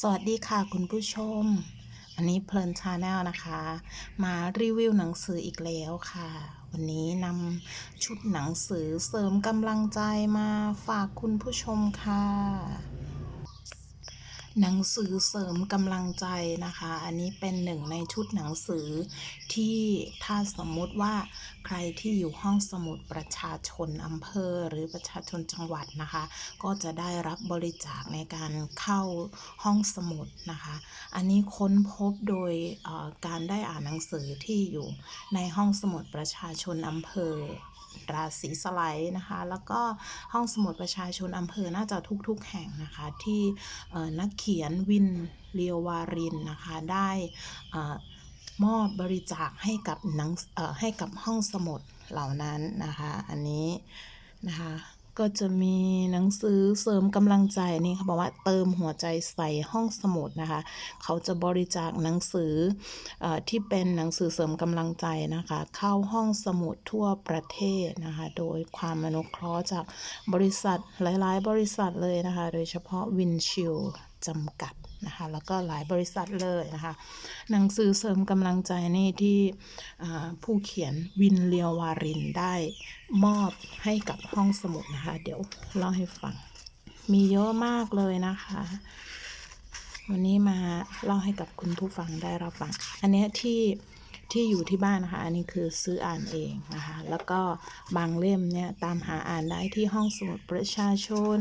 สวัสดีค่ะคุณผู้ชมอันนี้เพลินชาแนลนะคะ มารีวิวหนังสืออีกแล้วค่ะ วันนี้นำชุดหนังสือเสริมกำลังใจมาฝากคุณผู้ชมค่ะ หนังสือเสริมกำลังใจนะคะ อันนี้เป็นหนึ่งในชุดหนังสือที่ถ้าสมมุติว่าใครที่อยู่ห้องสมุดประชาชนอำเภอหรือประชาชนจังหวัดนะคะ ก็จะได้รับบริจาคในการเข้าห้องสมุดนะคะ อันนี้ค้นพบโดยการได้อ่านหนังสือที่อยู่ในห้องสมุดประชาชนอำเภอ ราศีสไลด์นะคะ แล้วก็ห้องสมุดประชาชนอำเภอน่าจะทุกๆแห่งนะคะ ที่นักเขียนวินเลียววารินนะคะ ได้มอบบริจาคให้กับหนังให้กับห้องสมุดเหล่านั้นนะคะ อันนี้นะคะ ก็จะมีหนังสือเสริมกำลังใจนี่เขาบอกว่าเติมหัวใจใส่ห้องสมุดนะคะ เขาจะบริจาคหนังสือเออที่เป็นหนังสือเสริมกำลังใจนะคะ เข้าห้องสมุดทั่วประเทศนะคะ โดยความอนุเคราะห์จากบริษัทหลาย ๆ บริษัทเลยนะคะ โดยเฉพาะวินชิล จำกัดนะคะแล้วก็หลายบริษัทเลยนะคะหนังสือเสริมกำลังใจนี่ที่ผู้เขียนวินเลียววารินได้มอบให้กับห้องสมุดนะคะ เดี๋ยวเล่าให้ฟัง มีเยอะมากเลยนะคะ วันนี้มาเล่าให้กับคุณผู้ฟังได้รับฟัง อันนี้ที่ที่อยู่ที่บ้านนะคะ อันนี้คือซื้ออ่านเองนะคะ แล้วก็บางเล่มเนี่ยตามหาอ่านได้ที่ห้องสมุดประชาชน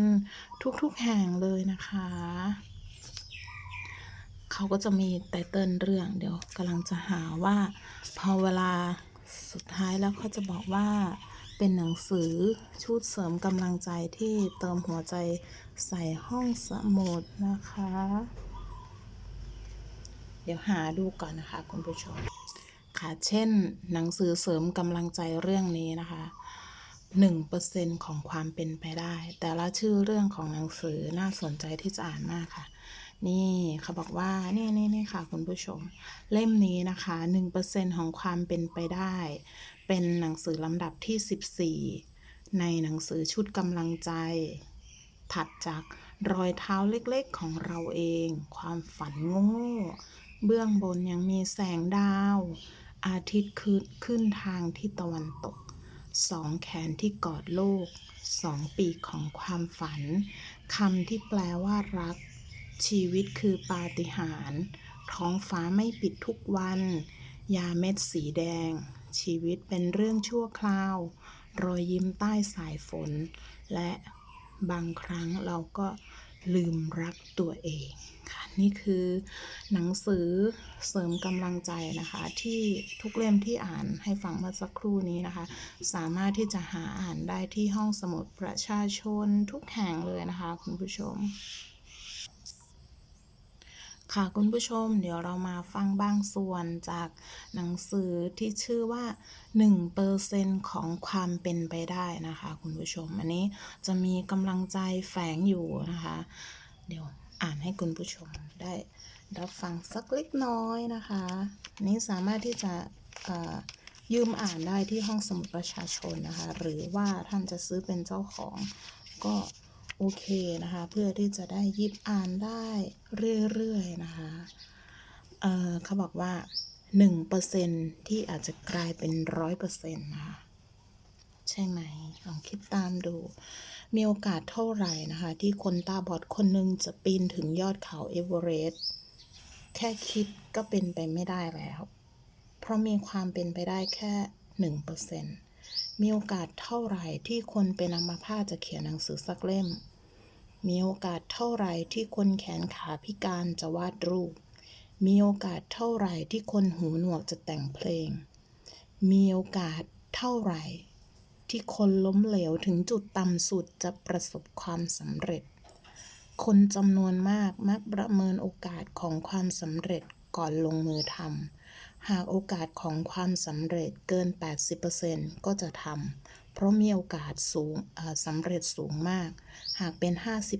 ทุกๆแห่งเลยนะคะ เขาก็จะมีไตเติ้ลเรื่องเดี๋ยวกำลังจะหาว่า พอเวลาสุดท้ายแล้วเขาจะบอกว่าเป็นหนังสือชุดเสริมกำลังใจที่เติมหัวใจใส่ห้องสมุดนะคะ เดี๋ยวหาดูก่อนนะคะคุณผู้ชม ค่ะเช่นหนังสือเสริมกำลังใจเรื่องนี้นะคะ1%ของความเป็นไปได้ แต่ละชื่อเรื่องของหนังสือน่าสนใจที่จะอ่านมากค่ะ นี่เขาบอกว่านี่นี่นี่ค่ะคุณผู้ชม เล่มนี้นะคะ1%ของความเป็นไปได้ เป็นหนังสือลำดับที่ 14 ในหนังสือชุดกำลังใจ ถัดจากรอยเท้าเล็กๆของเราเอง ความฝันโง่ เบื้องบนยังมีแสงดาว อาทิตย์ขึ้นขึ้นทางที่ตะวันตกสองแขนที่กอดโลกสองปีกของความฝันคำที่แปลว่ารัก ชีวิตคือปาฏิหาริย์ท้องฟ้าไม่ปิดทุกวัน ยาเม็ดสีแดง ชีวิตเป็นเรื่องชั่วคราว รอยยิ้มใต้สายฝน และบางครั้งเราก็ลืมรักตัวเองค่ะนี่คือหนังสือเสริมกำลังใจนะคะ ที่ทุกเล่มที่อ่านให้ฟังเมื่อสักครู่นี้นะคะ สามารถที่จะหาอ่านได้ที่ห้องสมุดประชาชนทุกแห่งเลยนะคะ คุณผู้ชม ค่ะคุณผู้ชมเดี๋ยวเรามาฟังบางส่วนจากหนังสือที่ชื่อว่า1%ของความเป็นไปได้นะคะคุณผู้ชม อันนี้จะมีกำลังใจแฝงอยู่นะคะ เดี๋ยวอ่านให้คุณผู้ชมได้รับฟังสักเล็กน้อยนะคะนี้สามารถที่จะยืมอ่านได้ที่ห้องสมุดประชาชนนะคะ หรือว่าท่านจะซื้อเป็นเจ้าของก็ โอเคนะคะ เพื่อที่จะได้ยิบอ่านได้เรื่อยๆนะคะเเขาบอกว่า 1%ที่อาจจะกลายเป็น 100%นะคะใช่ไหมลองคิดตามดู มีโอกาสเท่าไหร่นะคะ ที่คนตาบอดคนหนึ่งจะปีนถึงยอดเขาเอเวอเรสต์แค่คิดก็เป็นไปไม่ได้แล้ว เพราะมีความเป็นไปได้แค่1% มีโอกาสเท่าไหร่ที่คนเป็นอัมพาตจะเขียนหนังสือสักเล่ม มีโอกาสเท่าไหร่ที่คนแขนขาพิการจะวาดรูป มีโอกาสเท่าไหร่ที่คนหูหนวกจะแต่งเพลง มีโอกาสเท่าไหร่ที่คนล้มเหลวถึงจุดต่ำสุดจะประสบความสำเร็จ คนจำนวนมากมักประเมินโอกาสของความสำเร็จก่อนลงมือทำ หากโอกาสของความสำเร็จเกิน 80%ก็จะทำ เพราะมีโอกาสสูงสำเร็จสูงมาก หากเป็น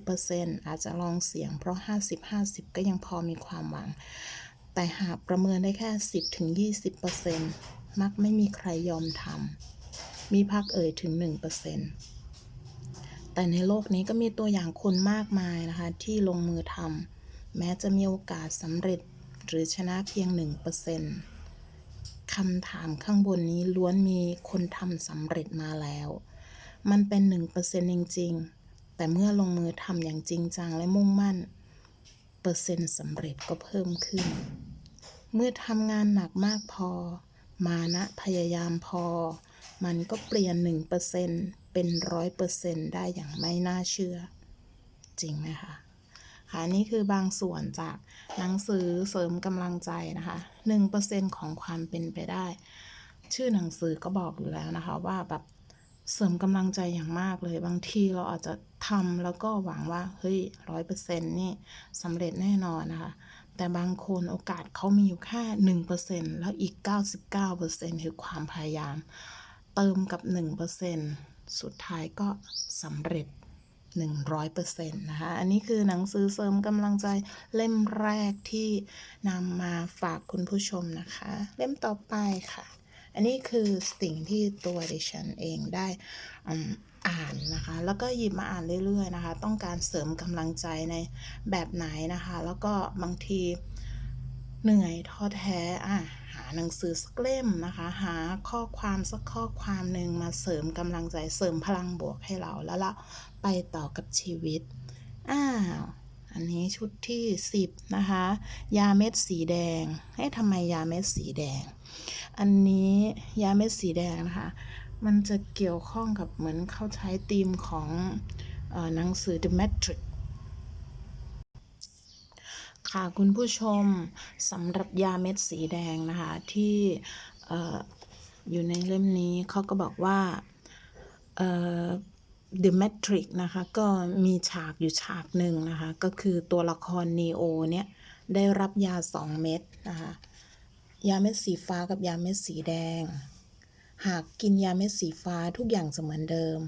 50%อาจจะลองเสี่ยง เพราะ 50-50 ก็ยังพอมีความหวัง แต่หากประเมินได้แค่ 10-20%มักไม่มีใครยอมทำ มีพักเอ่ยถึง 1%แต่ในโลกนี้ก็มีตัวอย่างคนมากมายนะคะ ที่ลงมือทำ แม้จะมีโอกาสสำเร็จหรือชนะเพียง 1% คำถามข้างบนนี้ล้วนมีคนทำสำเร็จมาแล้ว มันเป็น1%จริง ๆ แต่เมื่อลงมือทำอย่างจริงจังและมุ่งมั่น เปอร์เซ็นต์สำเร็จก็เพิ่มขึ้น เมื่อทำงานหนักมากพอ มานะพยายามพอ มันก็เปลี่ยน1%เปอร์เซ็น100%ได้อย่างไม่น่าเชื่อ จริงไหมคะ ค่ะนี่คือบางส่วนจากหนังสือเสริมกำลังใจนะคะ1%ของความเป็นไปได้ ชื่อหนังสือก็บอกอยู่แล้วนะคะ ว่าแบบเสริมกำลังใจอย่างมากเลย บางทีเราอาจจะทำแล้วก็หวังว่าเฮ้ยร้อยเปอร์เซ็นต์นี่สำเร็จแน่นอนนะคะ แต่บางคนโอกาสเขามีอยู่แค่หนึ่งเปอร์เซ็นต์แล้วอีกเก้าสิบเก้าเปอร์เซ็นต์คือความพยายาม เติมกับหนึ่งเปอร์เซ็นต์สุดท้ายก็สำเร็จ 100%นะคะ อันนี้คือหนังสือเสริมกำลังใจเล่มแรกที่นำมาฝากคุณผู้ชมนะคะ เล่มต่อไปค่ะ อันนี้คือสิ่งที่ตัวดิฉันเองได้อ่านนะคะ แล้วก็หยิบมาอ่านเรื่อยๆนะคะ ต้องการเสริมกำลังใจในแบบไหนนะคะ แล้วก็บางที เหนื่อยท้อแท้อะหาหนังสือสักเล่มนะคะ หาข้อความสักข้อความหนึ่งมาเสริมกำลังใจเสริมพลังบวกให้เราแล้วเราไปต่อกับชีวิตอ้าวอันนี้ชุดที่ 10 นะคะ ยาเม็ดสีแดงให้ทำไมยาเม็ดสีแดง อันนี้ยาเม็ดสีแดงนะคะ มันจะเกี่ยวข้องกับเหมือนเขาใช้ธีมของออหนังสือ The Matrix ค่ะคุณผู้ชมสำหรับยาเม็ดสีแดงนะคะที่ออยู่ในเล่มนี้เขาก็บอกว่าเอ่อ The Matrix นะคะก็มีฉากอยู่ฉากหนึ่งนะคะก็คือตัวละครนีโอเนี่ยได้รับยาสองเม็ดนะคะยาเม็ดสีฟ้ากับยาเม็ดสีแดง หากกินยาเม็ดสีฟ้าทุกอย่างจะเหมือนเดิม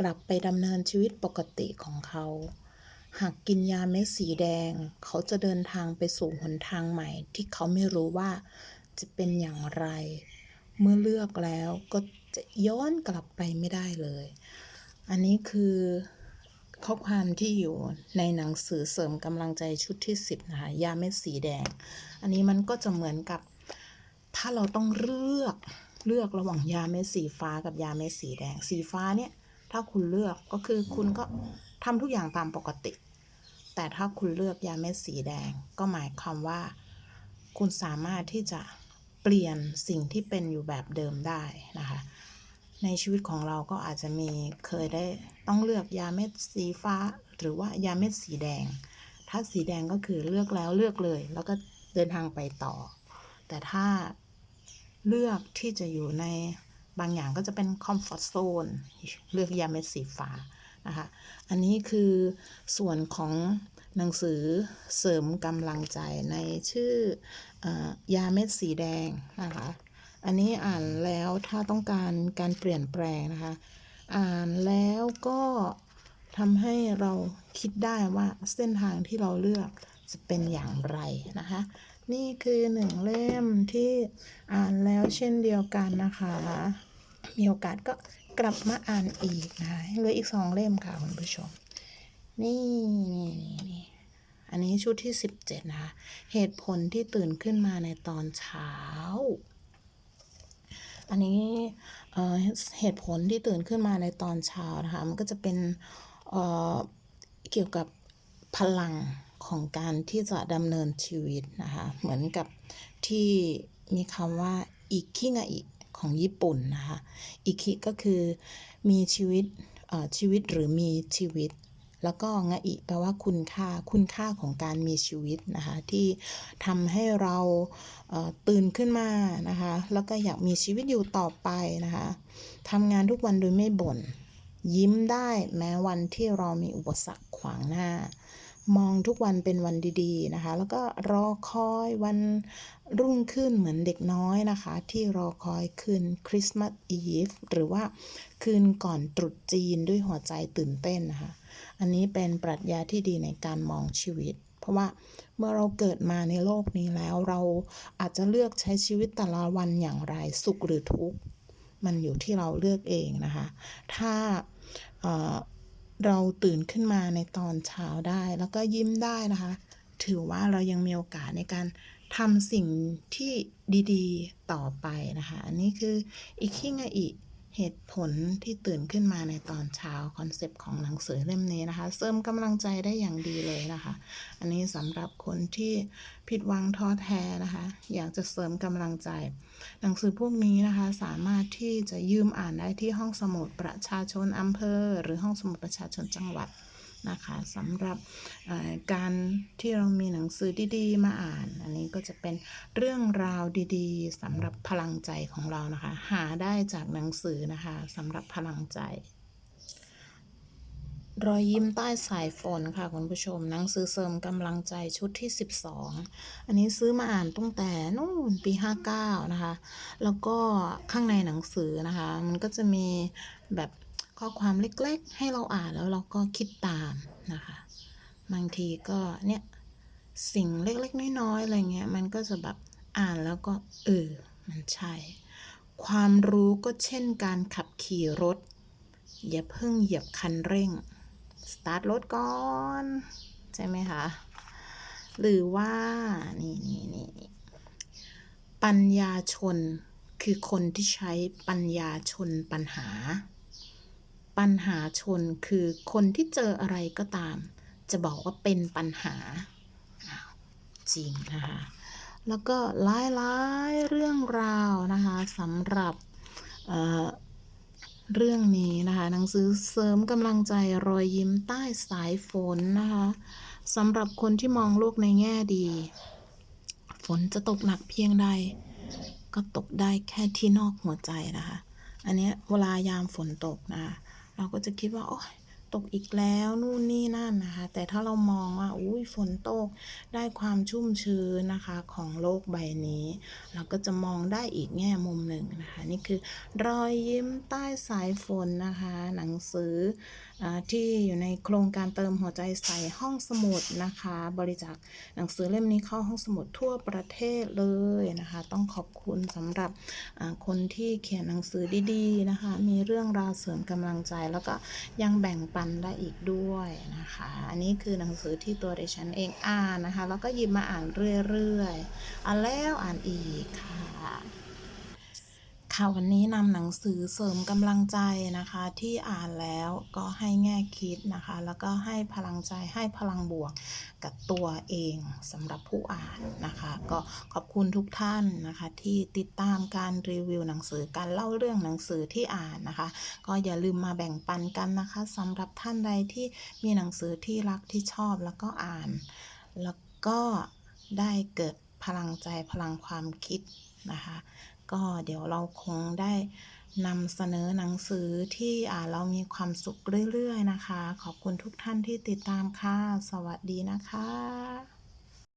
กลับไปดำเนินชีวิตปกติของเขา หากกินยาเม็ดสีแดง เขาจะเดินทางไปสู่หนทางใหม่ ที่เขาไม่รู้ว่าจะเป็นอย่างไร เมื่อเลือกแล้วก็จะย้อนกลับไปไม่ได้เลย อันนี้คือข้อความที่อยู่ในหนังสือเสริมกำลังใจชุดที่ 10 นะคะ ยาเม็ดสีแดง อันนี้มันก็จะเหมือนกับ ถ้าเราต้องเลือกเลือกระหว่างยาเม็ดสีฟ้ากับยาเม็ดสีแดง สีฟ้าเนี่ย ถ้าคุณเลือกก็คือคุณก็ ทำทุกอย่างตามปกติ แต่ถ้าคุณเลือกยาเม็ดสีแดง ก็หมายความว่า คุณสามารถที่จะเปลี่ยนสิ่งที่เป็นอยู่แบบเดิมได้นะคะ ในชีวิตของเราก็อาจจะมีเคยได้ต้องเลือกยาเม็ดสีฟ้า หรือว่ายาเม็ดสีแดง ถ้าสีแดงก็คือเลือกแล้วเลือกเลย แล้วก็เดินทางไปต่อ แต่ถ้าเลือกที่จะอยู่ในบางอย่างก็จะเป็นคอมฟอร์ z โซนเลือกยาเม็ดสีฟ้า นะคะอันนี้คือส่วนของหนังสือเสริมกำลังใจในชื่ออยาเม็ดสีแดงนะคะอันนี้อ่านแล้วถ้าต้องการการเปลี่ยนแปลงนะคะอ่านแล้วก็ทำให้เราคิดได้ว่าเส้นทางที่เราเลือกจะเป็นอย่างไรนะคะ นี่คือหนึ่งเล่มที่อ่านแล้วเช่นเดียวกันนะคะ มีโอกาสก็ กลับมาอ่านอีกนะคะเหลืออีกสองเล่มค่ะคุณผู้ชม นี่นี่นี่นี่อันนี้ชุดที่17นะคะ เหตุผลที่ตื่นขึ้นมาในตอนเช้า อันนี้เอ่อเหตุผลที่ตื่นขึ้นมาในตอนเช้านะคะ มันก็จะเป็นเอ่อเกี่ยวกับพลังของการที่จะดำเนินชีวิตนะคะ เหมือนกับที่มีคำว่าอิคิงะอิ ของญี่ปุ่นนะคะอิคิก็คือมีชีวิตอ่อชีวิตหรือมีชีวิต แล้วก็งะอิแปลว่าคุณค่าคุณค่าของการมีชีวิตนะคะที่ทำให้เราอ่อตื่นขึ้นมานะคะแล้วก็อยากมีชีวิตอยู่ต่อไปนะคะทำงานทุกวันโดยไม่บ่นยิ้มได้แม้วันที่เรามีอุปสรรคขวางหน้า มองทุกวันเป็นวันดีๆนะคะ แล้วก็รอคอยวันรุ่งขึ้นเหมือนเด็กน้อยนะคะ ที่รอคอยคืนคริสต์มาสอีฟหรือว่าคืนก่อนตรุษจีนด้วยหัวใจตื่นเต้นนะคะ อันนี้เป็นปรัชญาที่ดีในการมองชีวิต เพราะว่าเมื่อเราเกิดมาในโลกนี้แล้วเราอาจจะเลือกใช้ชีวิตแต่ละวันอย่างไรสุขหรือทุกข์มันอยู่ที่เราเลือกเองนะคะ ถ้า เราตื่นขึ้นมาในตอนเช้าได้ แล้วก็ยิ้มได้นะคะ ถือว่าเรายังมีโอกาสในการทำสิ่งที่ดีๆ ต่อไปนะคะ อันนี้คืออีกขิงอีก เหตุผลที่ตื่นขึ้นมาในตอนเช้าคอนเซปต์ของหนังสือเล่มนี้นะคะ เสริมกำลังใจได้อย่างดีเลยนะคะ อันนี้สำหรับคนที่ผิดหวังท้อแท้นะคะ อยากจะเสริมกำลังใจ หนังสือพวกนี้นะคะ สามารถที่จะยืมอ่านได้ที่ห้องสมุดประชาชนอำเภอ หรือห้องสมุดประชาชนจังหวัด นะคะสำหรับการที่เรามีหนังสือดีๆ มาอ่าน อันนี้ก็จะเป็นเรื่องราวดีๆสำหรับพลังใจของเรานะคะ หาได้จากหนังสือนะคะสำหรับพลังใจ รอยยิ้มใต้สายฝนค่ะคุณผู้ชมหนังสือเสริมกำลังใจชุดที่ 12 อันนี้ซื้อมาอ่านตั้งแต่นู่นปี 59 นะคะ แล้วก็ข้างในหนังสือนะคะ มันก็จะมีแบบ ข้อความเล็กๆ ให้เราอ่านแล้วเราก็คิดตามนะคะ บางทีก็เนี่ยสิ่งเล็กๆ น้อยๆอะไรเงี้ยมันก็จะแบบอ่านแล้วก็เออมันใช่ ความรู้ก็เช่นการขับขี่รถ อย่าเพิ่งเหยียบคันเร่ง สตาร์ทรถก่อน ใช่ไหมคะ หรือว่า นี่นี่นี่นี่ปัญญาชนคือคนที่ใช้ปัญญาชนปัญหา ปัญหาชนคือคนที่เจออะไรก็ตาม จะบอกว่าเป็นปัญหา จริงนะคะ แล้วก็หลายๆเรื่องราวนะคะสำหรับเเรื่องนี้นะคะหนังสือเสริมกำลังใจรอยยิ้มใต้สายฝนนะคะสำหรับคนที่มองโลกในแง่ดี ฝนจะตกหนักเพียงใด ก็ตกได้แค่ที่นอกหัวใจนะคะ อันนี้เวลายามฝนตกนะคะ เราก็จะคิดว่า โอ้ยตกอีกแล้วนู่นนี่นั่นนะคะ แต่ถ้าเรามองว่าอุ้ยฝนตกได้ความชุ่มชื้นนะคะของโลกใบนี้ เราก็จะมองได้อีกแง่มุมหนึ่งนะคะ นี่คือรอยยิ้มใต้สายฝนนะคะ หนังสือ ที่อยู่ในโครงการเติมหัวใจใส่ห้องสมุดนะคะ บริจาคหนังสือเล่มนี้เข้าห้องสมุดทั่วประเทศเลยนะคะ ต้องขอบคุณสำหรับคนที่เขียนหนังสือดีๆนะคะ มีเรื่องราวเสริมกำลังใจแล้วก็ยังแบ่งปันได้อีกด้วยนะคะ อันนี้คือหนังสือที่ตัวดิฉันเองอ่านนะคะ แล้วก็หยิบมาอ่านเรื่อยๆอ่านแล้วอ่านอีกค่ะ ค่ะวันนี้นำหนังสือเสริมกำลังใจนะคะที่อ่านแล้วก็ให้แง่คิดนะคะ แล้วก็ให้พลังใจให้พลังบวกกับตัวเองสำหรับผู้อ่านนะคะ ก็ขอบคุณทุกท่านนะคะ ที่ติดตามการรีวิวหนังสือการเล่าเรื่องหนังสือที่อ่านนะคะ ก็อย่าลืมมาแบ่งปันกันนะคะสำหรับท่านใดที่มีหนังสือที่รักที่ชอบแล้วก็อ่าน แล้วก็ได้เกิดพลังใจพลังความคิดนะคะ ก็เดี๋ยวเราคงได้นำเสนอหนังสือที่อ่าเรามีความสุขเรื่อย ๆ นะคะ ขอบคุณทุกท่านที่ติดตามค่ะ สวัสดีนะคะ